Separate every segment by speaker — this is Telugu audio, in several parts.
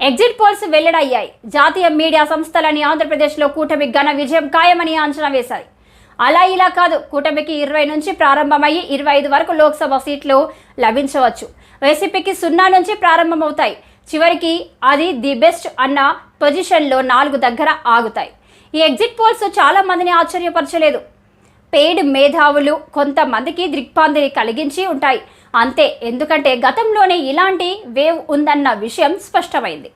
Speaker 1: Exit polls వెల్లడయ్యాయి. జాతీయ మీడియా సంస్థలని ఆంధ్రప్రదేశ్లో కూటమి ఘన విజయం ఖాయమని అంచనా వేశాయి. అలా ఇలా కాదు కూటమికి ఇరవై నుంచి ప్రారంభమయ్యి ఇరవై ఐదు వరకు లోక్సభ సీట్లు లభించవచ్చు. వైసీపీకి సున్నా నుంచి ప్రారంభమవుతాయి. చివరికి అది ది బెస్ట్ అన్న పొజిషన్లో నాలుగు దగ్గర ఆగుతాయి. ఈ ఎగ్జిట్ పోల్స్ చాలా మందిని ఆశ్చర్యపరచలేదు. పెయిడ్ మేధావులు కొంతమందికి దిగ్భ్రాంతిని కలిగించి ఉంటాయి. అంతే ఎందుకంటే గతంలోనే ఇలాంటి వేవ్ ఉందన్న విషయం స్పష్టమైంది.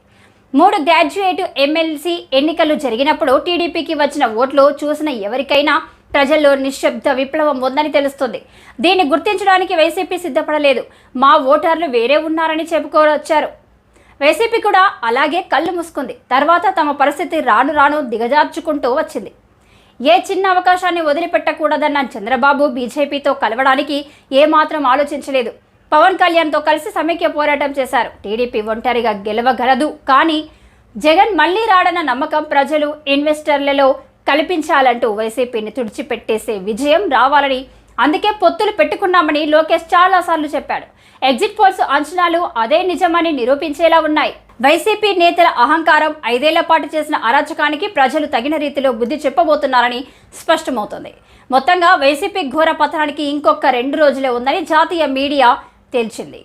Speaker 1: మూడు గ్రాడ్యుయేట్ ఎమ్మెల్సీ ఎన్నికలు జరిగినప్పుడు టీడీపీకి వచ్చిన ఓట్లు చూసిన ఎవరికైనా ప్రజల్లో నిశ్శబ్ద విప్లవం ఉందని తెలుస్తుంది. దీన్ని గుర్తించడానికి వైసీపీ సిద్ధపడలేదు. మా ఓటర్లు వేరే ఉన్నారని చెప్పుకోవచ్చారు వైసీపీ కూడా అలాగే కళ్ళు మూసుకుంది. తర్వాత తమ పరిస్థితి రాను రాను దిగజార్చుకుంటూ వచ్చింది. ఏ చిన్న అవకాశాన్ని వదిలిపెట్టకూడదన్న చంద్రబాబు బీజేపీతో కలవడానికి ఏమాత్రం ఆలోచించలేదు. పవన్ కళ్యాణ్తో కలిసి సమైక్య పోరాటం చేశారు. టీడీపీ ఒంటరిగా గెలవగలదు. కానీ జగన్ మళ్ళీ రాడన్న నమ్మకం ప్రజలు ఇన్వెస్టర్లలో కల్పించాలంటూ వైసీపీని తుడిచిపెట్టేసే విజయం రావాలని అందుకే పొత్తులు పెట్టుకున్నామని లోకేష్ చాలాసార్లు చెప్పాడు. ఎగ్జిట్ పోల్స్ అంచనాలు అదే నిజమని నిరూపించేలా ఉన్నాయి. వైసీపీ నేతల అహంకారం ఐదేళ్ళ పాటు చేసిన అరాచకానికి ప్రజలు తగిన రీతిలో బుద్ధి చెప్పబోతున్నారని స్పష్టమవుతుంది. మొత్తంగా వైసీపీ ఘోర పతనానికి ఇంకొక రెండు రోజులే ఉందని జాతీయ మీడియా తేల్చింది.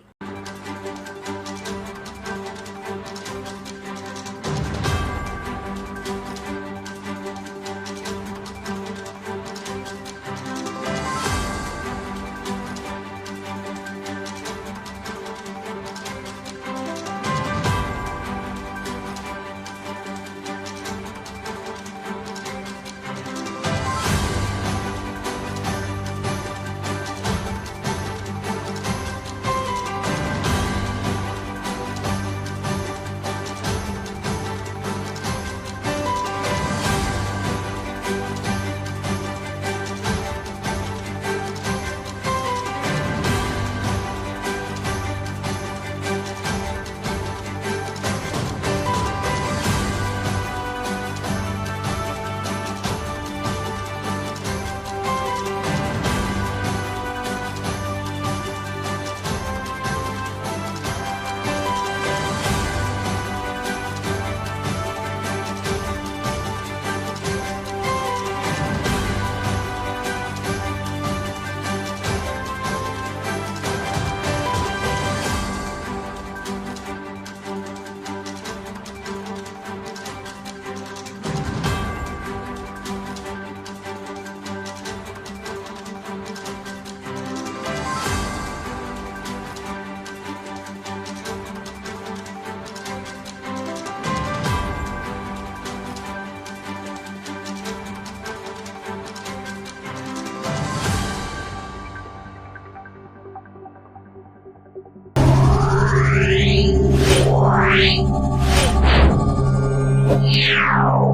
Speaker 2: Yeah.